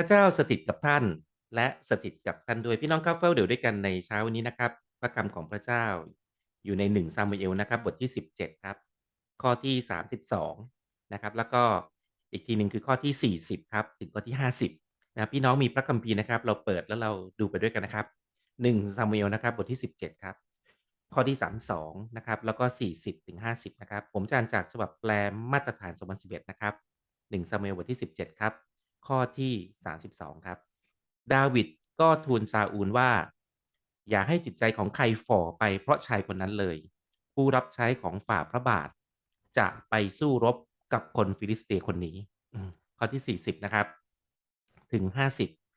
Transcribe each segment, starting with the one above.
ระเจ้าสถิตกับท่าน และสถิตกับท่านด้วยพี่น้องครับเฝ้าเดี๋ยวด้วยกันในเช้าวันนี้นะครับ พระคำของพระเจ้าอยู่ใน1ซามูเอลนะครับ บทที่ 17 ครับ ข้อที่ 32 นะครับ แล้วก็อีกทีหนึ่งคือข้อที่ 40 ครับ ถึงข้อที่ 50 นะพี่น้องมีพระคัมภีร์นะครับ เราเปิดแล้วเราดูไปด้วยกันนะครับ1ซามูเอลนะครับ บทที่ 17 ครับ ข้อที่ 32 นะครับ แล้วก็ 40 ถึง 50 นะครับ ผมจะอ่านจากฉบับแปลมาตรฐาน 2011 นะครับ1ซามูเอลบทที่ 17 ครับ ข้อที่ 32 ครับ ดาวิดก็ทูลซาอูลว่า อย่าให้จิตใจของใครฝ่อไปเพราะชายคนนั้นเลย ผู้รับใช้ของฝ่าพระบาท จะไปสู้รบกับคนฟิลิสเตียคนนี้ ข้อที่ 40 นะครับ ถึง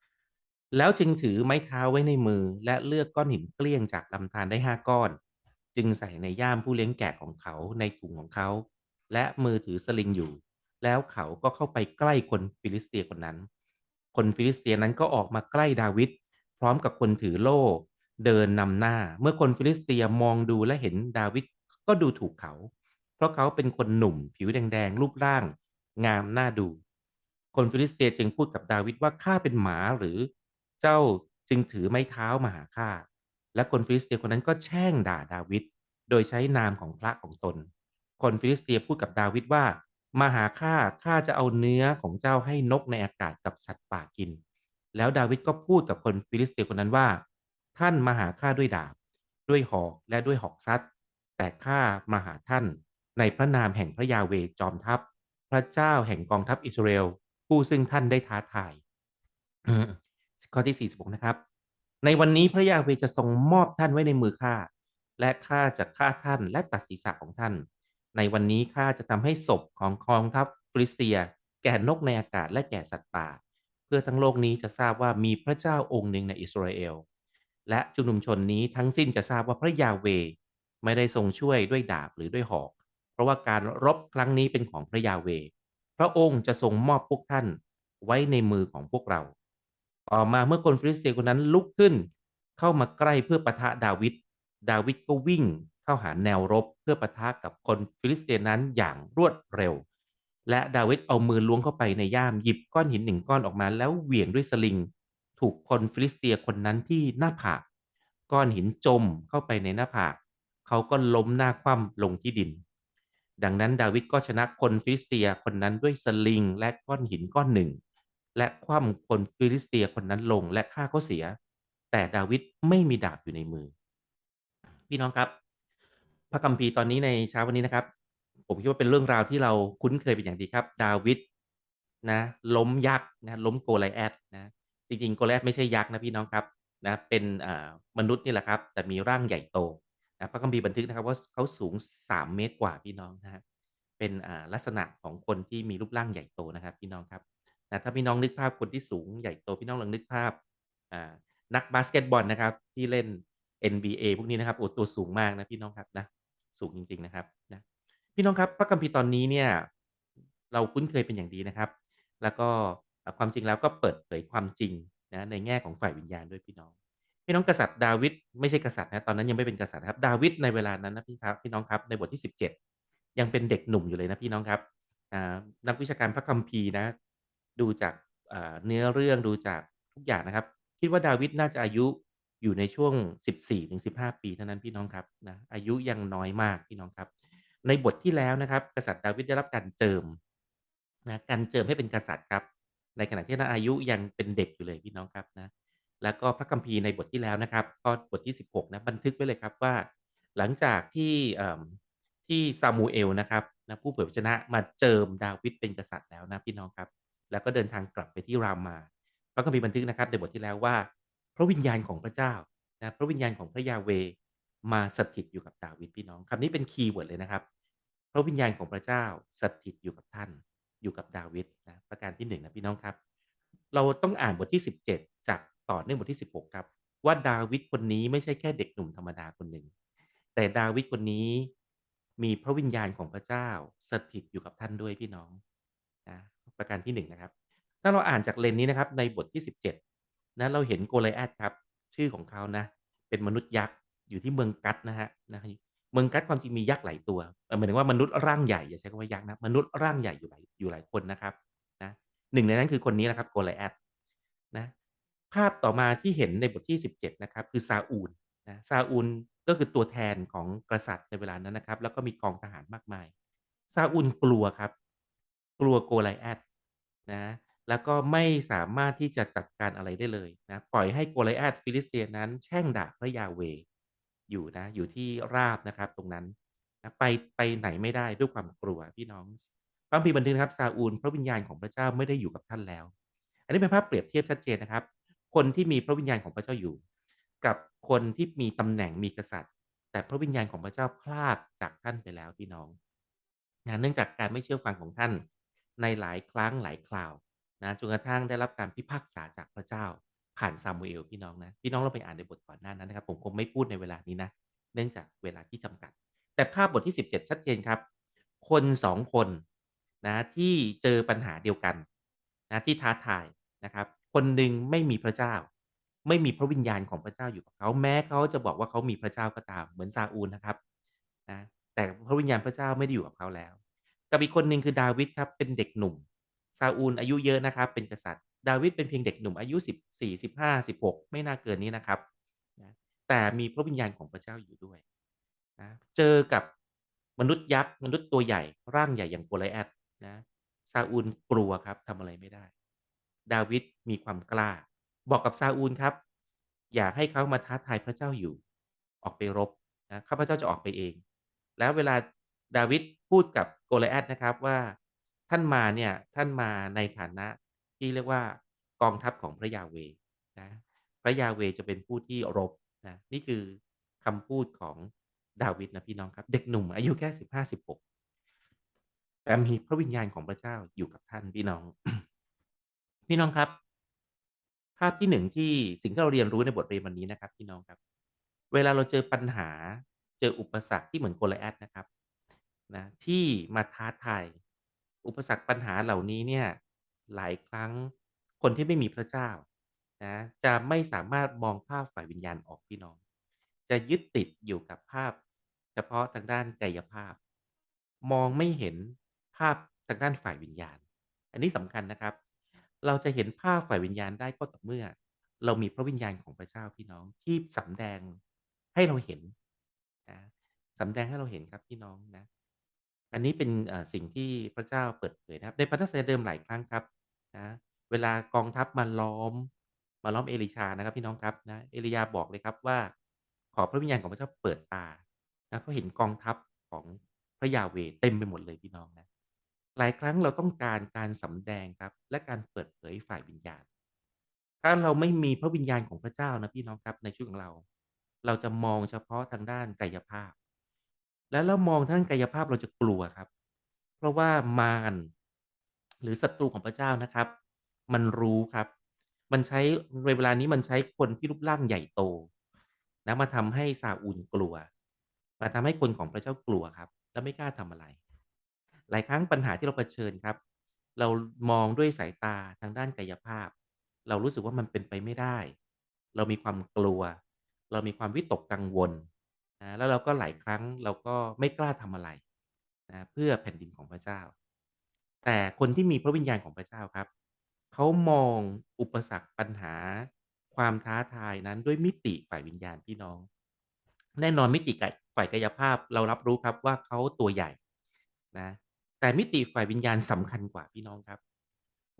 50 แล้วจึงถือไม้เท้าไว้ในมือ และเลือกก้อนหินเกลี้ยงจากลำธารได้5ก้อน จึงใส่ในย่ามผู้เลี้ยงแกะของเขาในถุงของเขา และมือถือสลิงอยู่ แล้วเขาก็เข้าไปใกล้คนฟิลิสเตียคนนั้น คนฟิลิสเตียนั้นก็ออกมาใกล้ดาวิดพร้อมกับคนถือโล่ เดินนำหน้า เมื่อคนฟิลิสเตียมองดูและเห็นดาวิดก็ดูถูกเขา เพราะเขาเป็นคนหนุ่ม ผิวแดงๆรูปร่าง งามน่าดู คนฟิลิสเตียจึงพูดกับดาวิดว่าข้าเป็นหมาหรือเจ้าจึงถือไม้เท้ามาหาข้าและคนฟิลิสเตียคนนั้นก็แช่งด่าดาวิดโดยใช้นามของพระของตน คนฟิลิสเตียพูดกับดาวิดว่า มาหาข้าข้าจะเอาเนื้อของเจ้าให้นกในอากาศกับสัตว์ป่ากิน แล้วดาวิดก็พูดกับคนฟิลิสเตียคนนั้นว่า ท่านมาหาข้าด้วยดาบ ด้วยหอกและด้วยหอกซัดแต่ข้ามาหาท่านในพระนามแห่งพระยาเวจอมทัพ พระเจ้าแห่งกองทัพอิสราเอลผู้ซึ่งท่านได้ท้าทายข้อที่46นะครับ ในวันนี้พระยาเวจะทรงมอบท่านไว้ในมือข้าและข้าจะฆ่าท่านและตัดศีรษะของท่าน ในวันนี้ข้าจะทำให้ศพของกองทัพฟิลิสเตีย แก่นกในอากาศและแก่สัตว์ป่า เพื่อทั้งโลกนี้จะทราบว่ามีพระเจ้าองค์หนึ่งในอิสราเอล และชุมนุมชนนี้ทั้งสิ้นจะทราบว่าพระยาเวไม่ได้ทรงช่วยด้วยดาบหรือด้วยหอก เพราะว่าการรบครั้งนี้เป็นของพระยาเว พระองค์จะทรงมอบพวกท่านไว้ในมือของพวกเรา ต่อมาเมื่อคนฟิลิสเตียคนนั้นลุกขึ้น เข้ามาใกล้เพื่อปะทะดาวิด ดาวิดก็วิ่ง เข้าหาแนวรบเพื่อปะทะกับคนฟิลิสเตียนั้นอย่างรวดเร็ว และดาวิดเอามือล้วงเข้าไปในย่ามหยิบก้อนหินหนึ่งก้อนออกมา แล้วเหวี่ยงด้วยสลิง ถูกคนฟิลิสเตียคนนั้นที่หน้าผากก้อนหินจมเข้าไปในหน้าผากเขาก็ล้มหน้าคว่ำลงที่ดิน ดังนั้นดาวิดก็ชนะคนฟิลิสเตียคนนั้นด้วยสลิงและก้อนหินก้อนหนึ่ง และคว่ำคนฟิลิสเตียคนนั้นลงและฆ่าเขาเสีย แต่ดาวิดไม่มีดาบอยู่ในมือ พี่น้องครับ พระคัมภีร์ตอนนี้ในเช้าวันนี้นะครับ ผมคิดว่าเป็นเรื่องราวที่เราคุ้นเคยเป็นอย่างดีครับ ดาวิดนะ ล้มยักษ์นะล้มโกไลแอดนะจริงๆโกไลแอดไม่ใช่ยักษ์นะพี่น้องครับนะเป็นมนุษย์นี่แหละครับ แต่มีร่างใหญ่โตนะพระคัมภีร์บันทึกนะครับว่าเขาสูง 3 เมตรกว่าพี่น้องนะฮะเป็นลักษณะของคนที่มีรูปร่างใหญ่โตนะครับพี่น้องครับนะถ้าพี่น้องนึกภาพคนที่สูงใหญ่โตพี่น้องลองนึกภาพนักบาสเกตบอลนะครับที่เล่น NBA พวกนี้นะครับโอ้ตัวสูงมากนะพี่น้องครับนะ สูงจริง ๆ นะครับนะพี่น้องครับพระคัมภีร์ตอนนี้เนี่ยเราคุ้นเคยเป็นอย่างดีนะครับ แล้วก็ความจริงแล้วก็เปิดเผยความจริงนะในแง่ของฝ่ายวิญญาณด้วยพี่น้อง พี่น้องกษัตริย์ดาวิดไม่ใช่กษัตริย์นะตอนนั้นยังไม่เป็นกษัตริย์ครับ ดาวิดในเวลานั้นนะพี่ครับพี่น้องครับในบทที่ 17 ยังเป็นเด็กหนุ่มอยู่เลยนะพี่น้องครับนักวิชาการพระคัมภีร์นะ ดูจากเนื้อเรื่องดูจากทุกอย่างนะครับ คิดว่าดาวิดน่าจะอายุ อยู่ในช่วง 14-15 ปีเท่านั้นพี่น้องครับนะอายุยังน้อยมากพี่น้องครับ ในบทที่แล้วนะครับ กษัตริย์ดาวิดได้รับการเจิมนะการเจิมให้เป็นกษัตริย์ครับ ในขณะที่นั้นอายุยังเป็นเด็กอยู่เลยพี่น้องครับนะแล้วก็พระคัมภีร์ในบทที่แล้วนะครับข้อบทที่ 16 นะบันทึกไว้เลยครับว่า หลังจากที่ที่ซามูเอลนะครับนะผู้เผยพระชนะมาเจิมดาวิดเป็นกษัตริย์แล้วนะพี่น้องครับ แล้วก็เดินทางกลับไปที่รามาพระคัมภีร์บันทึกนะครับในบทที่แล้วว่า พระวิญญาณของพระเจ้านะพระวิญญาณของพระยาเวมาสถิตอยู่กับดาวิดพี่น้องคำนี้เป็นคีย์เวิร์ดเลยนะครับ พระวิญญาณของพระเจ้าสถิตอยู่กับท่านอยู่กับดาวิดนะประการที่1นนะพี่น้องครับ เราต้องอ่านบทที่ 17 จากต่อเนื่องบทที่ 16 ครับ ว่าดาวิดคนนี้ไม่ใช่แค่เด็กหนุ่มธรรมดาคนหนึ่ง แต่ดาวิดคนนี้มีพระวิญญาณของพระเจ้าสถิตอยู่กับท่านด้วยพี่น้องนะประการที่1นนะครับถ้าเราอ่านจากเลนนี้นะครับในบทที่ 17 นะเราเห็นโกลแอดครับ ชื่อของเขานะ เป็นมนุษย์ยักษ์อยู่ที่เมืองกัดนะฮะนะเมืองกัดความจริงมียักษ์หลายตัวหมายถึงว่ามนุษย์ร่างใหญ่อย่าใช้คำว่ายักษ์นะมนุษย์ร่างใหญ่อยู่หลายอยู่หลายคนนะครับนะหนึ่งในนั้นคือคนนี้แหละครับโกลแอดนะภาพต่อมาที่เห็นในบทที่ 17 นะครับ คือซาอูลนะซาอูลก็คือตัวแทนของกษัตริย์ในเวลานั้นนะครับ แล้วก็มีกองทหารมากมายซาอูลกลัวครับ กลัวโกไลแอดนะ แล้วก็ไม่สามารถที่จะจัดการอะไรได้เลยนะปล่อยให้โกลแอาดฟิลิสเตียนนั้น แช่งด่าพระยาเวอยู่นะอยู่ที่ราบนะครับตรงนั้นนะไปไปไหนไม่ได้ด้วยความกลัวพี่น้องพระคัมภีบันทึกนะครับซาอูล พระวิญญาณของพระเจ้าไม่ได้อยู่กับท่านแล้ว อันนี้เป็นภาพเปรียบเทียบชัดเจนนะครับ คนที่มีพระวิญญาณของพระเจ้าอยู่ กับคนที่มีตำแหน่งมีกษัตริย์ แต่พระวิญญาณของพระเจ้าพลากจากท่านไปแล้วพี่น้องนะเนื่องจากการไม่เชื่อฟังของท่านในหลายครั้งหลายคราว นะจนกระทั่งได้รับการพิพากษาจากพระเจ้าผ่านซามูเอลพี่น้องนะพี่น้องเราไปอ่านในบทก่อนหน้านั้นนะครับ ผมคงไม่พูดในเวลานี้นะ เนื่องจากเวลาที่จำกัด แต่ภาพบทที่ 17 ชัดเจนครับ คนสองคนนะที่เจอปัญหาเดียวกันนะที่ท้าทายนะครับ คนหนึ่งไม่มีพระเจ้า ไม่มีพระวิญญาณของพระเจ้าอยู่กับเขาแม้เขาจะบอกว่าเขามีพระเจ้าก็ตามเหมือนซาอูลนะครับนะแต่พระวิญญาณพระเจ้าไม่ได้อยู่กับเขาแล้ว กับอีกคนหนึ่งคือดาวิดครับเป็นเด็กหนุ่มาอูลอายุเยอะนะครับ เป็นกษัตริย์ ดาวิดเป็นเพียงเด็กหนุ่มอายุ 14 15 16 ไม่น่าเกินนี้นะครับนะแต่มีพระวิญญาณของพระเจ้าอยู่ด้วยนะเจอกับมนุษย์ยักษ์มนุษย์ตัวใหญ่ร่างใหญ่อย่างโกลิแอตนะซาอูลกลัวครับทำอะไรไม่ได้ ดาวิดมีความกล้า บอกกับซาอูลครับ อยากให้เขามาท้าทายพระเจ้าอยู่ ออกไปรบนะข้าพเจ้าจะออกไปเอง แล้วเวลาดาวิดพูดกับโกลิแอตนะครับว่า ท่านมาเนี่ยท่านมาในฐานะที่เรียกว่ากองทัพของพระยาเวนะพระยาเวจะเป็นผู้ที่รบนะนี่คือคำพูดของดาวิดนะพี่น้องครับ เด็กหนุ่มอายุแค่สิบห้าสิบหกแต่มีพระวิญญาณของพระเจ้าอยู่กับท่านพี่น้อง พี่น้องครับ ภาพที่หนึ่งที่สิ่งที่เราเรียนรู้ในบทเรียนวันนี้นะครับ พี่น้องครับ เวลาเราเจอปัญหาเจออุปสรรคที่เหมือนโกลแอดนะครับนะที่มาท้าทาย อุปสรรคปัญหาเหล่านี้เนี่ยหลายครั้งคนที่ไม่มีพระเจ้านะจะไม่สามารถมองภาพฝ่ายวิญญาณออกพี่น้อง จะยึดติดอยู่กับภาพ เฉพาะทางด้านกายภาพ มองไม่เห็นภาพทางด้านฝ่ายวิญญาณ อันนี้สำคัญนะครับ เราจะเห็นภาพฝ่ายวิญญาณได้ก็ต่อเมื่อ เรามีพระวิญญาณของพระเจ้าพี่น้องที่สำแดงให้เราเห็นนะสำแดงให้เราเห็นครับพี่น้องนะ อันนี้เป็นสิ่งที่พระเจ้าเปิดเผยนะครับ ในพันธสัญญาเดิมหลายครั้งครับนะเวลากองทัพมาล้อม มาล้อมเอลิชานะครับพี่น้องครับนะเอลียาบอกเลยครับว่า ขอพระวิญญาณของพระเจ้าเปิดตานะเขาเห็นกองทัพของพระยาเวเต็มไปหมดเลยพี่น้องนะหลายครั้งเราต้องการการสำแดงครับ และการเปิดเผยฝ่ายวิญญาณ ถ้าเราไม่มีพระวิญญาณของพระเจ้านะพี่น้องครับในชีวิตของเรา เราจะมองเฉพาะทางด้านกายภาพ แล้วเรามองทางกายภาพเราจะกลัวครับ เพราะว่ามารหรือศัตรูของพระเจ้านะครับ มันรู้ครับ มันใช้ในเวลานี้มันใช้คนที่รูปร่างใหญ่โตนะมาทำให้ซาอูลกลัว มาทำให้คนของพระเจ้ากลัวครับ และไม่กล้าทำอะไร หลายครั้งปัญหาที่เราเผชิญครับ เรามองด้วยสายตาทางด้านกายภาพ เรารู้สึกว่ามันเป็นไปไม่ได้ เรามีความกลัว เรามีความวิตกกังวล นะ แล้วเราก็หลายครั้งเราก็ไม่กล้าทำอะไรนะ เพื่อแผ่นดินของพระเจ้า แต่คนที่มีพระวิญญาณของพระเจ้าครับ เขามองอุปสรรคปัญหา ความท้าทายนั้นด้วยมิติฝ่ายวิญญาณพี่น้อง แน่นอนมิติฝ่ายกายภาพเรารับรู้ครับว่าเขาตัวใหญ่นะ แต่มิติฝ่ายวิญญาณสำคัญกว่าพี่น้องครับ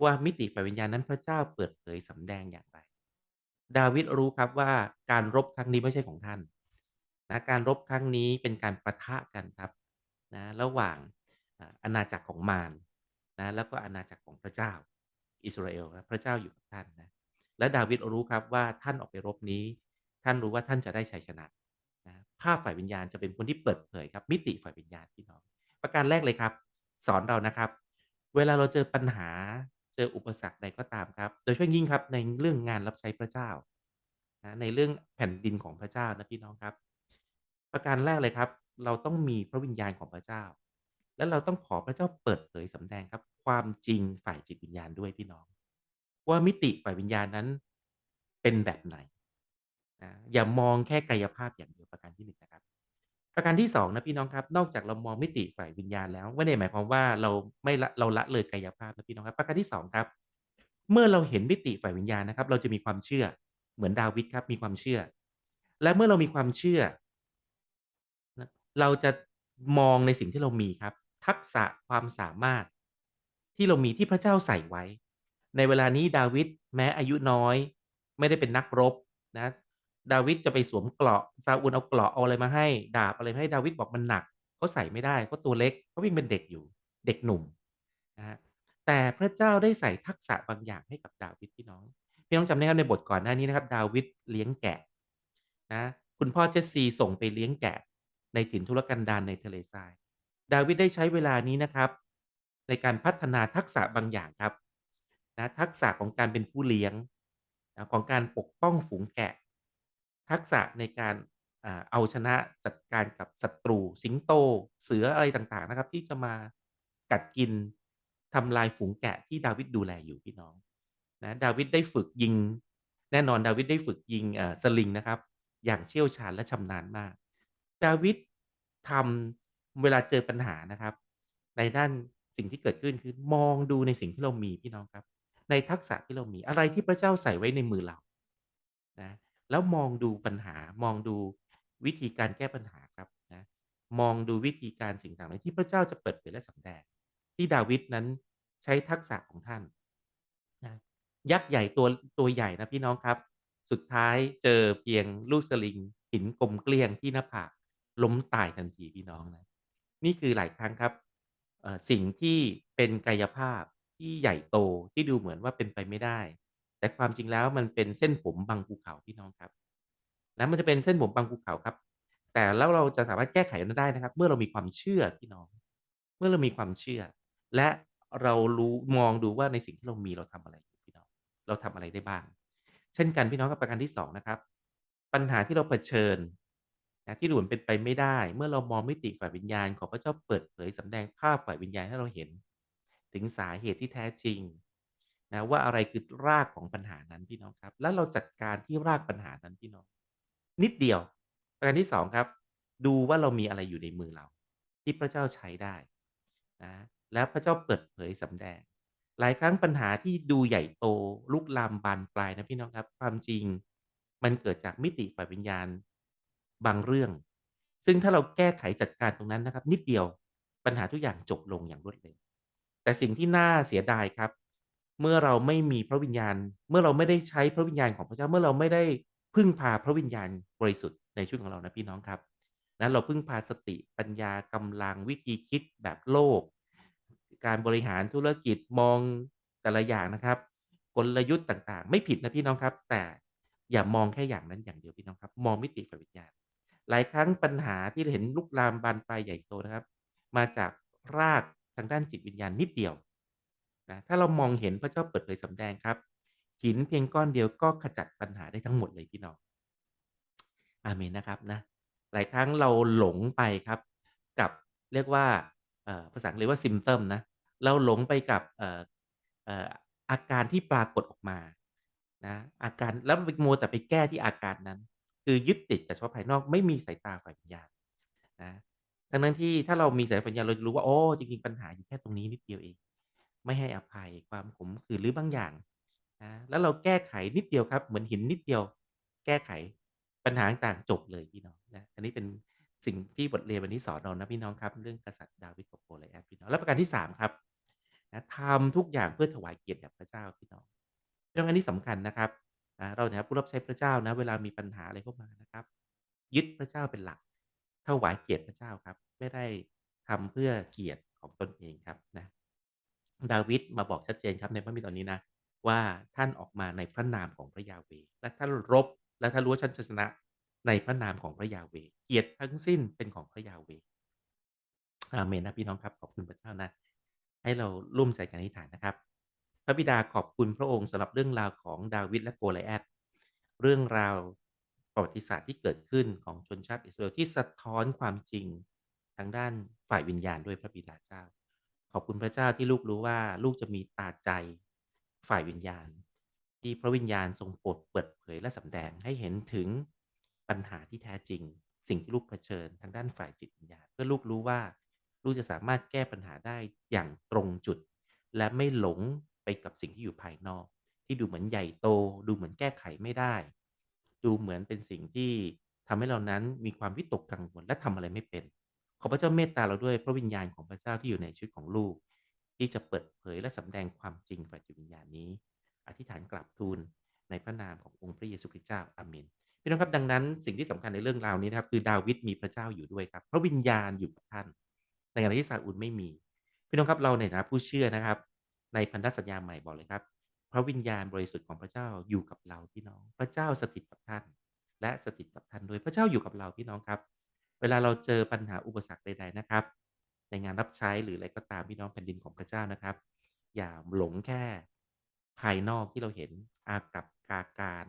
ว่ามิติฝ่ายวิญญาณนั้นพระเจ้าเปิดเผยสำแดงอย่างไร ดาวิดรู้ครับว่าการรบครั้งนี้ไม่ใช่ของท่าน นะการรบครั้งนี้เป็นการประทะกันครับนะระหว่างอาณาจักรของมารนะแล้วก็อาณาจักรของพระเจ้าอิสราเอลนะพระเจ้าอยู่กับท่านนะและดาวิดรู้ครับว่าท่านออกไปรบนี้ ท่านรู้ว่าท่านจะได้ชัยชนะนะภาพฝ่ายวิญญาณจะเป็นคนที่เปิดเผยครับ มิติฝ่ายวิญญาณพี่น้อง ประการแรกเลยครับ สอนเรานะครับ เวลาเราเจอปัญหาเจออุปสรรคใดก็ตามครับ โดยเฉพาะยิ่งครับในเรื่องงานรับใช้พระเจ้านะในเรื่องแผ่นดินของพระเจ้านะพี่น้องครับ ประการแรกเลยครับ เราต้องมีพระวิญญาณของพระเจ้า และเราต้องขอพระเจ้าเปิดเผยสำแดงครับ ความจริงฝ่ายจิตวิญญาณด้วยพี่น้อง ว่ามิติฝ่ายวิญญาณนั้นเป็นแบบไหนนะอย่ามองแค่กายภาพอย่างเดียวประการที่หนึ่งนะครับ ประการที่สองนะพี่น้องครับ นอกจากเรามองมิติฝ่ายวิญญาณแล้วไม่ได้หมายความว่าเราไม่ละเราละเลยกายภาพนะพี่น้องครับ ประการที่สองครับ เมื่อเราเห็นมิติฝ่ายวิญญาณนะครับ เราจะมีความเชื่อเหมือนดาวิดครับมีความเชื่อ และเมื่อเรามีความเชื่อ เราจะมองในสิ่งที่เรามีครับ ทักษะความสามารถ ที่เรามีที่พระเจ้าใส่ไว้ ในเวลานี้ดาวิดแม้อายุน้อย ไม่ได้เป็นนักรบนะ ดาวิดจะไปสวมเกราะซาอูลเอาเกราะเอาอะไรมาให้ ดาบอะไรให้ดาวิดบอกมันหนักเขาใส่ไม่ได้เขาตัวเล็กเขายังเป็นเด็กอยู่เด็กหนุ่มนะแต่พระเจ้าได้ใส่ทักษะบางอย่างให้กับดาวิดพี่น้องพี่น้องจำได้ไหมในบทก่อนหน้านี้นะครับ ดาวิดเลี้ยงแกะนะคุณพ่อเจสซีส่งไปเลี้ยงแกะ ในถิ่นทุรกันดารในทะเลทราย ดาวิดได้ใช้เวลานี้นะครับ ในการพัฒนาทักษะบางอย่างครับนะทักษะของการเป็นผู้เลี้ยงนะของการปกป้องฝูงแกะ ทักษะในการเอาชนะจัดการกับศัตรูสิงโต เสืออะไรต่างๆนะครับ ที่จะมากัดกินทำลายฝูงแกะที่ดาวิดดูแลอยู่พี่น้องนะดาวิดได้ฝึกยิง แน่นอนดาวิดได้ฝึกยิงสลิงนะครับ อย่างเชี่ยวชาญและชำนาญมาก ดาวิดทำเวลาเจอปัญหานะครับ ในด้านสิ่งที่เกิดขึ้นคือมองดูในสิ่งที่เรามีพี่น้องครับ ในทักษะที่เรามีอะไรที่พระเจ้าใส่ไว้ในมือเรานะแล้วมองดูปัญหามองดูวิธีการแก้ปัญหาครับนะมองดูวิธีการสิ่งต่างๆที่พระเจ้าจะเปิดเผยและสำแดง ที่ดาวิดนั้นใช้ทักษะของท่านนะยักษ์ใหญ่ตัวตัวใหญ่นะพี่น้องครับ สุดท้ายเจอเพียงลูกสลิงหินกลมเกลี้ยงที่หน้าผาก ล้มตายทันทีพี่น้องนะนี่คือหลายครั้งครับสิ่งที่เป็นกายภาพที่ใหญ่โตที่ดูเหมือนว่าเป็นไปไม่ได้ แต่ความจริงแล้วมันเป็นเส้นผมบางภูเขาพี่น้องครับนะมันจะเป็นเส้นผมบางภูเขาครับ แต่แล้วเราจะสามารถแก้ไขมันได้นะครับ เมื่อเรามีความเชื่อพี่น้อง เมื่อเรามีความเชื่อ และเรารู้มองดูว่าในสิ่งที่เรามีเราทำอะไรพี่น้อง เราทำอะไรได้บ้าง เช่นกันพี่น้องครับประการที่2นะครับ ปัญหาที่เราเผชิญ นะที่ดูเหมือนเป็นไปไม่ได้ เมื่อเรามองมิติฝ่ายวิญญาณของพระเจ้าเปิดเผยสำแดงภาพฝ่ายวิญญาณให้เราเห็น ถึงสาเหตุที่แท้จริงนะว่าอะไรคือรากของปัญหานั้นพี่น้องครับ แล้วเราจัดการที่รากปัญหานั้นพี่น้อง นิดเดียว ประการที่2ครับ ดูว่าเรามีอะไรอยู่ในมือเรา ที่พระเจ้าใช้ได้นะแล้วพระเจ้าเปิดเผยสำแดง หลายครั้งปัญหาที่ดูใหญ่โตลุกลามบานปลายนะพี่น้องครับ ความจริงมันเกิดจากมิติฝ่ายวิญญาณ บางเรื่อง ซึ่งถ้าเราแก้ไขจัดการตรงนั้นนะครับ นิดเดียวปัญหาทุกอย่างจบลงอย่างรวดเร็วแต่สิ่งที่น่าเสียดายครับ เมื่อเราไม่มีพระวิญญาณ เมื่อเราไม่ได้ใช้พระวิญญาณของพระเจ้าเมื่อเราไม่ได้พึ่งพาพระวิญญาณบริสุทธิ์ในชีวิตของเรานะพี่น้องครับนะเราพึ่งพาสติปัญญากำลังวิธีคิดแบบโลก การบริหารธุรกิจมองแต่ละอย่างนะครับ กลยุทธ์ต่างๆ ไม่ผิดนะพี่น้องครับ แต่อย่ามองแค่อย่างนั้นอย่างเดียวพี่น้องครับ มองมิติฝ่ายวิญญาณ หลายครั้งปัญหาที่เราเห็นลุกลามบานปลายใหญ่โตนะครับ มาจากรากทางด้านจิตวิญญาณนิดเดียวนะถ้าเรามองเห็นพระเจ้าเปิดเผยสำแดงครับ หินเพียงก้อนเดียวก็ขจัดปัญหาได้ทั้งหมดเลยพี่น้องอาเมนนะครับนะหลายครั้งเราหลงไปครับ กับเรียกว่าภาษาเรียกว่า symptom นะเราหลงไปกับเอ่อเอ่ออาการที่ปรากฏออกมานะอาการแล้วไปมัวแต่ไปแก้ที่อาการนั้น คือยึดติดแต่เฉพาะภายนอกไม่มีสายตาฝ่ายวิญญาณนะทั้งๆที่ถ้าเรามีสายตาฝ่ายวิญญาณเราจะรู้ว่าโอ้จริงๆปัญหาอยู่แค่ตรงนี้นิดเดียวเอง ไม่ให้อภัยความขมขื่นหรือบางอย่างนะแล้วเราแก้ไขนิดเดียวครับ เหมือนหินนิดเดียว แก้ไขปัญหาต่างจบเลยพี่น้องนะอันนี้เป็นสิ่งที่บทเรียนวันนี้สอนเรานะพี่น้องครับ เรื่องกษัตริย์ดาวิดกับโกลิอาธพี่น้องและประการที่3ครับนะทำทุกอย่างเพื่อถวายเกียรติแด่พระเจ้าพี่น้องเรื่องอันนี้สำคัญนะครับ นะ เราเนี่ยผู้รับใช้พระเจ้านะ เวลามีปัญหาอะไรเข้ามานะครับ ยึดพระเจ้าเป็นหลักถวายเกียรติพระเจ้าครับ ไม่ได้ทำเพื่อเกียรติของตนเองครับนะดาวิดมาบอกชัดเจนครับในพระมภีร์ตอนนี้นะ ว่าท่านออกมาในพระนามของพระยาเวและท่านรบและท่านรู้ว่าท่านชนะในพระนามของพระยาเวเกียรติทั้งสิ้นเป็นของพระยาเวอาเมนนะพี่น้องครับขอบคุณพระเจ้านะ ให้เราร่วมใจกันอธิษฐานนะครับ พระบิดาขอบคุณพระองค์สำหรับเรื่องราวของดาวิดและโกลิอาธเรื่องราวประวัติศาสตร์ที่เกิดขึ้นของชนชาติอิสราเอลที่สะท้อนความจริงทางด้านฝ่ายวิญญาณด้วยพระบิดาเจ้า ขอบคุณพระเจ้าที่ลูกรู้ว่าลูกจะมีตาใจฝ่ายวิญญาณ ที่พระวิญญาณทรงโปรดเปิดเผยและสำแดงให้เห็นถึงปัญหาที่แท้จริง สิ่งที่ลูกเผชิญทางด้านฝ่ายจิตวิญญาณเพื่อลูกรู้ว่า ลูกจะสามารถแก้ปัญหาได้อย่างตรงจุด และไม่หลง ไปกับสิ่งที่อยู่ภายนอก ที่ดูเหมือนใหญ่โต ดูเหมือนแก้ไขไม่ได้ ดูเหมือนเป็นสิ่งที่ทำให้เรานั้นมีความวิตกกังวลและทำอะไรไม่เป็น ขอพระเจ้าเมตตาเราด้วยพระวิญญาณของพระเจ้าที่อยู่ในชีวิตของลูก ที่จะเปิดเผยและสำแดงความจริงฝ่ายจิตวิญญาณนี้ อธิษฐานกราบทูลในพระนามขององค์พระเยซูคริสต์เจ้าอาเมนพี่น้องครับดังนั้นสิ่งที่สำคัญในเรื่องราวนี้นะครับ คือดาวิดมีพระเจ้าอยู่ด้วยครับ พระวิญญาณอยู่กับท่าน ในขณะที่ซาอูลไม่มี พี่น้องครับเราในฐานะผู้เชื่อนะครับ ในพันธสัญญาใหม่บอกเลยครับ พระวิญญาณบริสุทธิ์ของพระเจ้าอยู่กับเราพี่น้อง พระเจ้าสถิตกับท่าน และสถิตกับท่านด้วยพระเจ้าอยู่กับเราพี่น้องครับ เวลาเราเจอปัญหาอุปสรรคใด ๆนะครับ ในงานรับใช้หรืออะไรก็ตามพี่น้องแผ่นดินของพระเจ้านะครับ อย่าหลงแค่ภายนอกที่เราเห็นอากับกาการ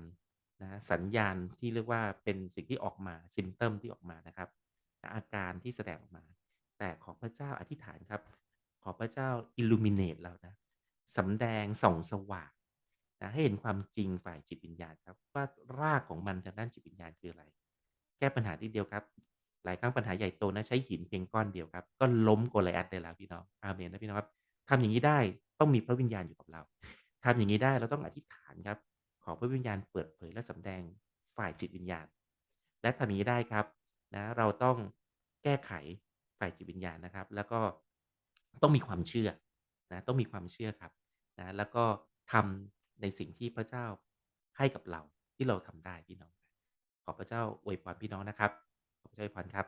นะสัญญาณที่เรียกว่าเป็นสิ่งที่ออกมา symptom ที่ออกมานะครับอาการที่แสดงออกมา แต่ขอพระเจ้าอธิษฐานครับ ขอพระเจ้า illuminate เรานะ สำแดงส่องสว่างนะให้เห็นความจริงฝ่ายจิตวิญญาณครับว่ารากของมันทางด้านจิตวิญญาณคืออะไร แก้ปัญหานิดเดียวครับ หลายครั้งปัญหาใหญ่โตนะใช้หินเพียงก้อนเดียวครับ ก็ล้มโกลิอัทได้แล้วพี่น้องอาเมนนะพี่น้องครับทำอย่างนี้ได้ต้องมีพระวิญญาณอยู่กับเราทำอย่างนี้ได้เราต้องอธิษฐานครับ ขอพระวิญญาณเปิดเผยและสำแดงฝ่ายจิตวิญญาณ และทำอย่างนี้ได้ครับนะเราต้องแก้ไขฝ่ายจิตวิญญาณนะครับ แล้วก็ต้องมีความเชื่อ นะต้องมีความเชื่อครับนะแล้วก็ทำในสิ่งที่พระเจ้าให้กับเราที่เราทำได้พี่น้อง ขอพระเจ้าอวยพรพี่น้องนะครับขอพระเจ้าอวยพรครับ